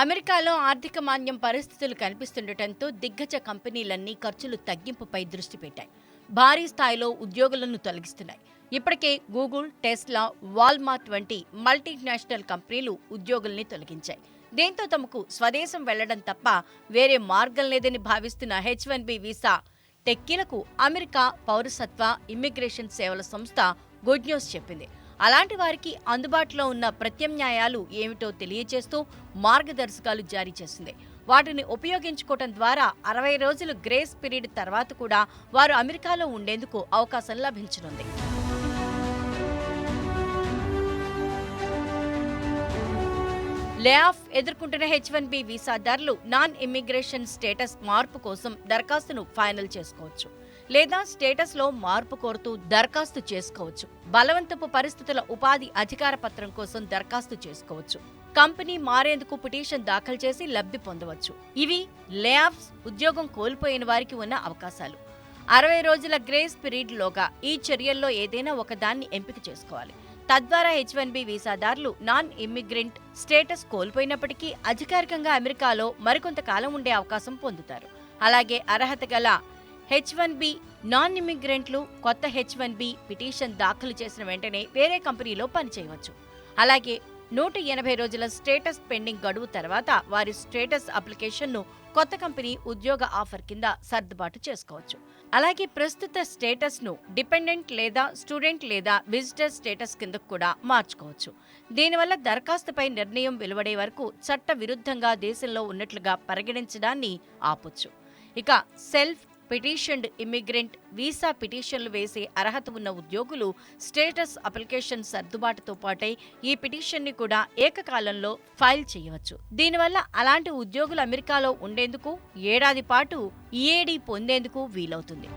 అమెరికాలో ఆర్థిక మాంద్యం పరిస్థితులు కనిపిస్తుండటంతో దిగ్గజ కంపెనీలన్నీ ఖర్చులు తగ్గింపుపై దృష్టి పెట్టాయి. భారీ స్థాయిలో ఉద్యోగులను తొలగిస్తున్నాయి. ఇప్పటికే గూగుల్ టెస్లా వాల్మార్ట్ వంటి మల్టీనేషనల్ కంపెనీలు ఉద్యోగుల్ని తొలగించాయి. దీంతో తమకు స్వదేశం వెళ్ళడం తప్ప వేరే మార్గం లేదని భావిస్తున్న హెచ్ వన్ బి వీసా టెక్కీలకు అమెరికా పౌరసత్వ ఇమ్మిగ్రేషన్ సేవల సంస్థ గుడ్ న్యూస్ చెప్పింది. అలాంటి వారికి అందుబాటులో ఉన్న ప్రత్యామ్నాయాలు ఏమిటో తెలియజేస్తూ మార్గదర్శకాలు జారీ చేసింది. వాటిని ఉపయోగించుకోవటం ద్వారా అరవై రోజులు గ్రేస్ పీరియడ్ తర్వాత కూడా వారు అమెరికాలో ఉండేందుకు అవకాశం లభించనుంది. లే ఆఫ్ ఎదుర్కొంటున్న హెచ్ వన్ బి వీసాదారులు నాన్ ఇమ్మిగ్రేషన్ స్టేటస్ మార్పు కోసం దరఖాస్తును ఫైనల్ చేసుకోవచ్చు. లేదా స్టేటస్లో మార్పు కోరుతూ దరఖాస్తు చేసుకోవచ్చు. బలవంతపు పరిస్థితుల ఉపాధి అధికార పత్రం కోసం దరఖాస్తు చేసుకోవచ్చు. కంపెనీ మారేందుకు పిటిషన్ దాఖలు చేసి లబ్ధి పొందవచ్చు. ఇవి లేఆఫ్స్ ఉద్యోగం కోల్పోయిన వారికి ఉన్న అవకాశాలు. అరవై రోజుల గ్రేస్ పీరియడ్ లోగా ఈ చర్యల్లో ఏదైనా ఒకదాన్ని ఎంపిక చేసుకోవాలి. తద్వారా హెచ్ వన్ బి వీసాదారులు నాన్ ఇమ్మిగ్రెంట్ స్టేటస్ కోల్పోయినప్పటికీ అధికారికంగా అమెరికాలో మరికొంతకాలం ఉండే అవకాశం పొందుతారు. అలాగే అర్హత గల హెచ్ వన్ బి నాన్ ఇమిగ్రెంట్లు కొత్త హెచ్ వన్ బి పిటిషన్ దాఖలు చేసిన వెంటనే వేరే కంపెనీలో పనిచేయవచ్చు. అలాగే నూట ఎనభై రోజుల స్టేటస్ పెండింగ్ గడువు తర్వాత వారి స్టేటస్ అప్లికేషన్ను కొత్త కంపెనీ ఉద్యోగ ఆఫర్ కింద సర్దుబాటు చేసుకోవచ్చు. అలాగే ప్రస్తుత స్టేటస్ను డిపెండెంట్ లేదా స్టూడెంట్ లేదా విజిటర్ స్టేటస్ కిందకు కూడా మార్చుకోవచ్చు. దీనివల్ల దరఖాస్తుపై నిర్ణయం వెలువడే వరకు చట్ట విరుద్ధంగా దేశంలో ఉన్నట్లుగా పరిగణించడాన్ని ఆపొచ్చు. ఇక సెల్ఫ్ పిటిషన్డ్ ఇమ్మిగ్రెంట్ వీసా పిటిషన్లు వేసే అర్హత ఉన్న ఉద్యోగులు స్టేటస్ అప్లికేషన్ సర్దుబాటుతో పాటే ఈ పిటిషన్ని కూడా ఏకకాలంలో ఫైల్ చేయవచ్చు. దీనివల్ల అలాంటి ఉద్యోగులు అమెరికాలో ఉండేందుకు ఏడాది పాటు ఈఏడి పొందేందుకు వీలవుతుంది.